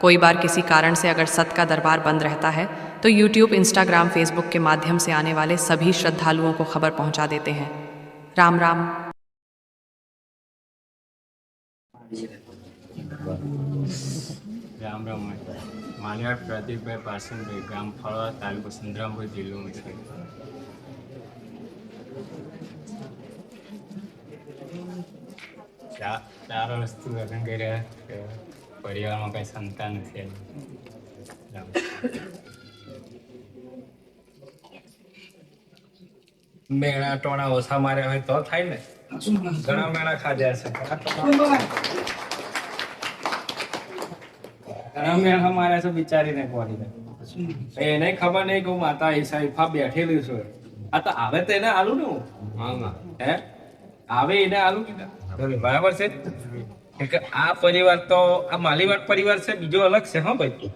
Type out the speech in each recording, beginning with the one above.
कोई बार किसी कारण से अगर सत का दरबार बंद रहता है तो यूट्यूब इंस्टाग्राम फेसबुक के माध्यम से आने वाले सभी श्रद्धालुओं को खबर पहुंचा देते हैं राम राम રામ રામ માનવાડ પ્રદીપભાઈ પાસનભાઈ ગામ ફળવા તાલુકો સંતરામપુર જિલ્લો છે ચા- ચાર વસ્તુ લગ્ન કર્યા કે પરિવારમાં કઈ સંતાન નથી. મેણા ટોણા ઓછા માર્યા હોય તો થાય ને? ઘણા મેણા ખાધ્યા છે. ઘણા મેણા માર્યા છે બિચારીને કોરીને. એને ખબર નહીં કે હું માતા ઈસા ઈફા બેઠેલી છું. આ તો આવે તો એને આલુ ને હું. હે આવે એને આલુ? કીધા બરાબર છે? કે આ પરિવાર તો આ માલીવાડ પરિવાર છે બીજો અલગ છે હા ભાઈ.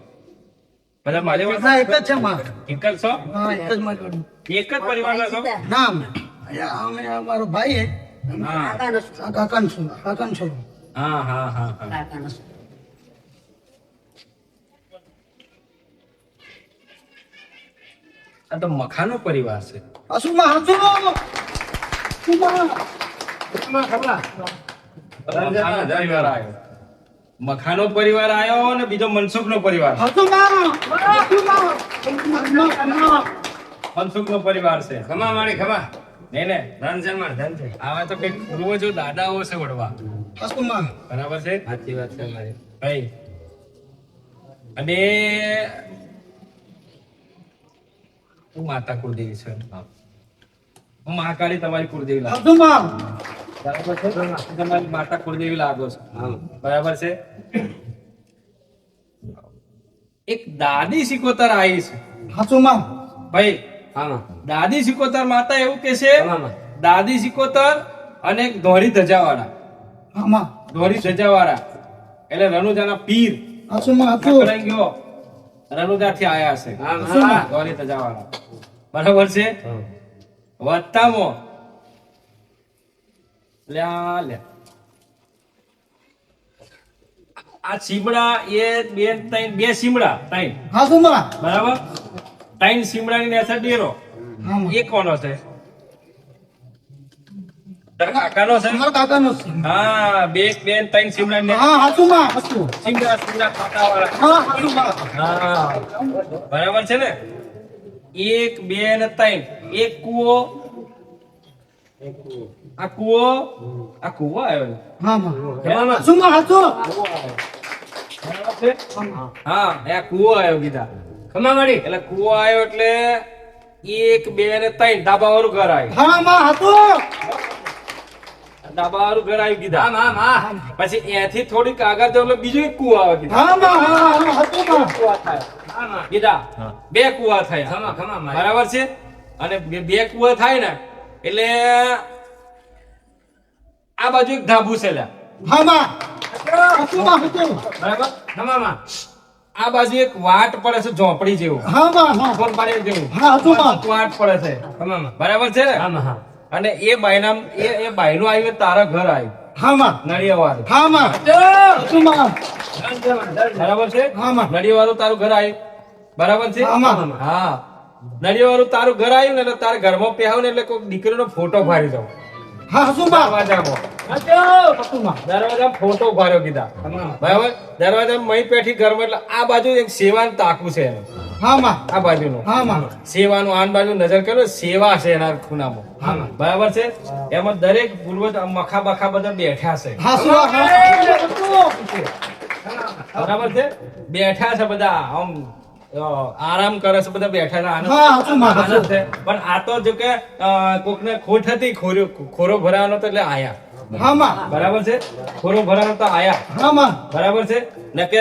બધા માલીવાડ ના, એક જ છે માં. એક જ છો? હા, એક જ માં. એક જ પરિવારના છો ના અમે અમારો ભાઈ હા. આ કાકાનો છું કાકાનો છું. હા હા હા હા. આ તો મખાનો પરિવાર છે. હસુમાં હસુ હસુમાં. મખાનો પરિવાર આવ્યો. મખાનો પરિવાર આવ્યો અને બીજો મનસુખ નો પરિવાર. મનસુખ નો પરિવાર છે. ખમા મારી ખમા. નહીં ને. ધનમાં ધન છે. આવા તો કંઈક પૂર્વજો દાદાઓ છે વડવા. બરાબર છે? સાચી વાત છે મારી. ભાઈ અને હું માતા કુળદેવી છે. હું. મહાકાળી તમારી કુળદેવી લાગુ. બરાબર છે? તમારી માતા કુળદેવી લાગો છો. બરાબર છે? એક દાદી સિકોતર આવી છે. હસુમાં. ભાઈ હા દાદી સિકોતર માતા એવું કે છે દાદી સિકોતર અને એક ધોળી ધજાવાળા. આમાં. ધોળી ધજાવાળા. એટલે રણુજાના પીર. પકડાઈ ગયો. રનુજા થી આયા છે. હા ધજા ધજાવાળા. બરાબર છે? વત્તામાં. લ્યા લે આ સીમડા એ બે ત્રણ બે સીમડા ત્રણ. હસુમાં. બરાબર? ત્રણ સીમડાની નેસર ડેરો. એ કોનો છે? કાકાનો છે? અમારા કાકાનો છે. હા બે બે ને ત્રણ સીમડા ને હા હસુમાં હસુ. સીમડા સીમડા ખાતાવાળા હા હસુમાં. હા. બરાબર છે ને? એક બે ને ત્રણ. એક કૂવો. આ કૂવો આ કૂવો આવ્યો છે હા એ કુવો આવ્યો કીધા ખમા મારી એટલે કુવો આવ્યો એટલે એક બે ને ત્રણ ડાબા વાળું ઘર આવ્યું હા માં હસુ. ડાબા વાળું ઘર આવ્યું કીધા હા આમ પછી એથી થોડીક આગળ જાવ એટલે બીજું એક કુવો આવે કીધા હા મા હા હા હસુમાં. કૂવા થાય કીધા બે કુવા થયા ખમા ખમા મારી બરાબર છે અને બે કુવા થાય ને એટલે આ બાજુ એક ધાબુ છે લ્યા. બરાબર? આ બાજુ એક વાટ પડે છે ઝોપડી જેવું. ફોન પાડે જેવું હા હસુમાં. વાટ પડે છે. બરાબર છે ને? આમ હા. અને એ એ એ બાયનું આવ્યું તારા ઘર આવ્યું. નળિયાવાળું. બરાબર છે. નળિયાવાળું તારું ઘર આવ્યું. બરાબર છે? હા હા. નળિયાવાળું તારું ઘર આવ્યું ને એટલે તારા ઘરમાં પહેવું ને એટલે કોઈ દીકરીનો ફોટો ફાડી દઉં. હા હસુમાં. દરવાજામાં. ફોટો ઉભાર્યો કીધા. બરાબર? દરવાજામાં મહી પેઠી ઘરમાં એટલે આ બાજુ એક સેવાનું તાકું છે હા માં. આ બાજુનું. હા માં. સેવાનું આન બાજુ નજર કરો સેવા છે એના ખૂણામાં. બરાબર છે? એમાં દરેક પૂર્વજ મખા બખા બધા બેઠા છે. બરાબર છે? બેઠા છે બધા આમ આરામ કરે છે બધા બેઠા છે? આનંદ પણ આ તો જો કે કોકને ખોટ હતી ખોરો ખોરો ભરાવાનો તો એટલે આયા. બરાબર છે? ખોરો ભરાવાનો તો આયા. બરાબર છે? ને કે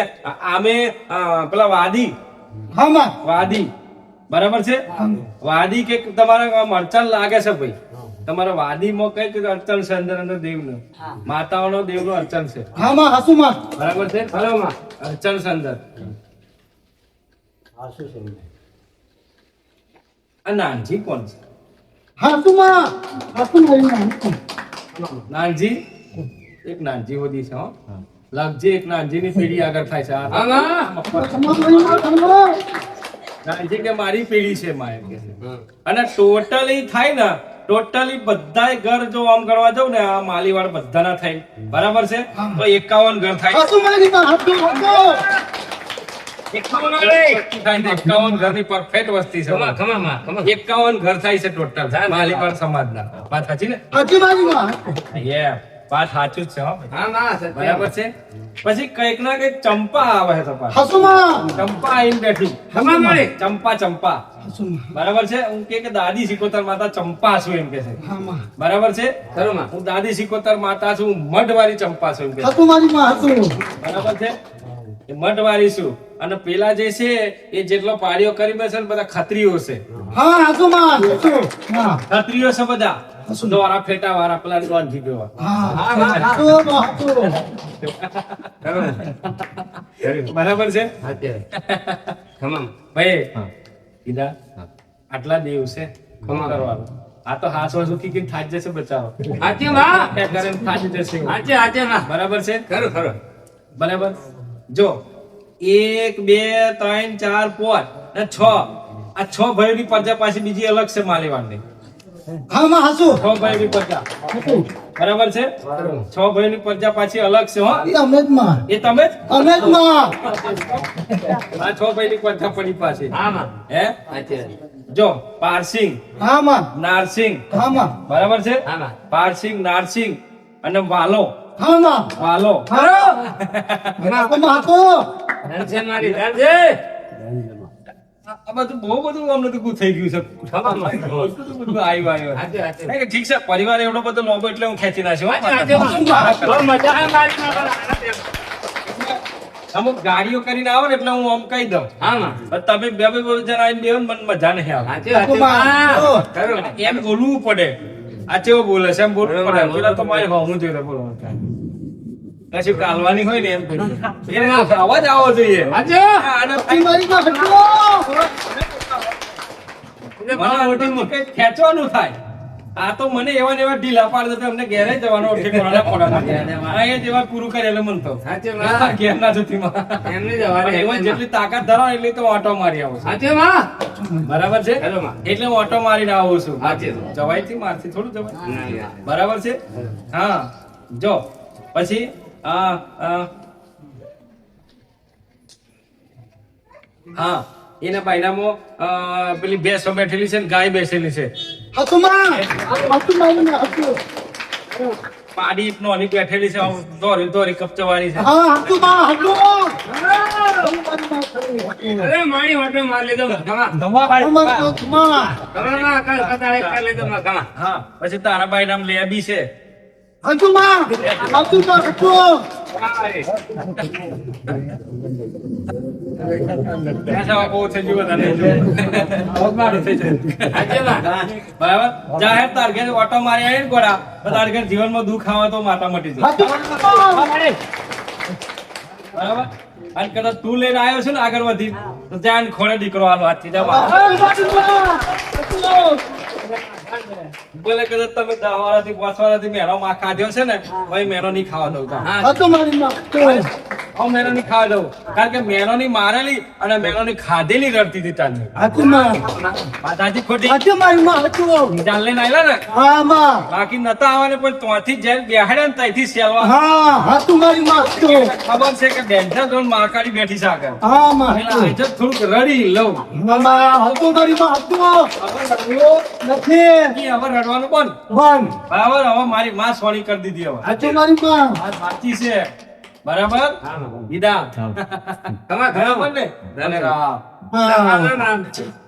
આમે પેલા વાદી. વાદી. બરાબર છે? વાદી કે તમારે મરચાં લાગે છે ભાઈ? તમારા વાદીમાં કંઈક અડચણ છે અંદર અંદર દેવનું. માતાઓનો દેવનું અડચણ છે. હા માં. હાસુ બરાબર છે? અડચણ છે અંદર. આ નાનજી કોણ છે? હાસુ માં હાસુ નાનજી? એક નાનજી હોદી છે હો. લગજી એક નાનજી ની પેઢી આગળ થાય છે. નાનજી કે મારી પેઢી છે માય કે અને ટોટલી થાય ને ટોટલી બધાય ઘર જો આમ કરવા જાવ ને આ માલીવાડ બધાના થાય. બરાબર છે? તો એકાવન ઘર થાય. માં એકાવન એકાવન ઘરની પરફેક્ટ વસ્તી છે એકાવન ઘર થાય છે ટોટલ માલીવાડ સમાજના. વાત સાચી ને? હાચી મારી માં Yeah, વાત સાચું જ છે બરાબર છે? પછી કંઈક ના કંઈક ચંપા આવે છે ચંપા આવીને બેઠી. ચંપા ચંપા. બરાબર છે? હું કે દાદી સિકોતર માતા ચંપા છું એમ કે છે. બરાબર છે? હું દાદી સિકોતર માતા છું મઢવાળી ચંપા છું એમ કે છે. હાસુ મારી માં હાસુ બરાબર છે? મઢ વાળી છું. અને પેલા જે છે એ જેટલો પાડીઓ કરી બેસે ને બધા ખત્રીઓ છે. હા હાસુ માં ખત્રીઓ છે બધા. દોરા ફેટા વાળા પેલા દોનથી માં હાસુ બરાબર. છે? ભાઈ કીધા આટલા દેવ છે ખમા કરવાનું? આ તો હાસ વાસ ઉકી કીન થાજ જશે બચાવો ત્યાં ઘરે થાજ જશે. બરાબર છે? ખરું ખરું. બરાબર? જો એક બે ત્રણ ચાર પાંચ અને છ. આ છ ભાઈઓની પ્રજા પાછી બીજી અલગ છે માલીવાડની. હા માં હાસુ છ ભાઈઓની પ્રજા બરાબર છે? છ ભાઈઓની પ્રજા પાછી અલગ છે હો. અમે જ માં. એ તમે જ? અમે જ માં. આ છ ભાઈની પરજા પડી પાછી. હે જો પારસિંગ હા માં. નારસિંગ હા માં. બરાબર છે? પારસિંગ નારસિંગ અને વાલો. હા માં વાલો હારો હાસુ માં હાસુ આ આ બધું બહુ બધું અમને તો થઈ ગયું છે. બધું બધું આવ્યું આવ્યું ઠીક છે પરિવાર એવડો બધો લોબો એટલે હું ખેંચી નાખ્યો અમુક ગાડીઓ કરીને આવો ને એટલે હું આમ કહી દઉં. હા તમે બે બે બે જણા આવીને બે મને મજા નહીં આવે. એમ બોલવું પડે. આ ચેવો બોલે છે? એમ બોલ પેલા તો મારે હું જોઈએ બોલો કશું કાલવાની હોય ને એમ એ અવાજ આવવો જોઈએ. આજે? હાસુ મારી પાસે મને ખેંચવાનું થાય. આ તો મને એવા એવા ઢીલા પાડે તો અમને ઘેરે જવાનો એ જેવા પૂરું કરે એટલે મન તો. સાચે ઘેરના જુતીમાં પણ એમાં જેટલી તાકાત ધરાવ એટલી તો ઓટો મારી આવો સાચે છું બરાબર છે? એટલે હું ઓટો મારીને આવું છું. જવાયથી મારથી થોડું જવાય. બરાબર છે? હા. જો પછી આ આ, હા. એના પાયનામાં પેલી ભેંસો બેઠેલી છે ને ગાય બેસેલી છે. હાસુ માં હાસુ મારી માં હાસુ પાડી નોની બેઠેલી છે આમ દોરી દોરી કપચવાળી છે. હા હાસુ બા હાસુ અરે મારી વાટે મારમાં હા પછી તારા બાયણામાં લેબી છે હાસુ કર હાસુ માં હાસુ ભેંસા બહુ થઈ ગયું બધાને. બહુ મારું થઈ જાય. બરાબર જાહેર તાર ઘેર ઓટો મારી તો તાર ઘેર જીવનમાં દુઃખ આવે તો માતા મટી જાય. બરાબર? અને કદાચ તું લઈને આવ્યો છે ને આગળ વધી તો ત્યાં ખોડે દીકરો આલો વાત જવા બોલે કદાચ તમે દસ વાળાથી પાંચ વાળાથી માં ખાધ્યો છે ને ભાઈ મેળો નહીં ખાવા દઉં તાર. હું મેનો ખાવા દઉં કારણ કે મેનો ની મારેલી અને મેનો ની ખાધેલી રડતી હતી તાને માં. માતાજી ખોટી. હાસુ મારી માં લઈને ને? હા માં. બાકી નતા આવવાને પણ ત્યાંથી જેલ બેહાડ્યા ને ત્યાંથી સેલવા. હા હાસુ મારી માં હાસુ ખબર છે કે બેન્ટા જોન માકાડી બેઠી છે આગળ. હા માં એટલે થોડુંક રડી લઉં. મામા હાસુ મારી માં હાસુ નથી. હવે રડવાનું બંધ. બંધ. બરાબર હવે મારી માં સોની કરી દીધી હવે. મારી માં. સાચી છે. બરાબર? વિદા બરાબર. ઘણા અને રામ. હા.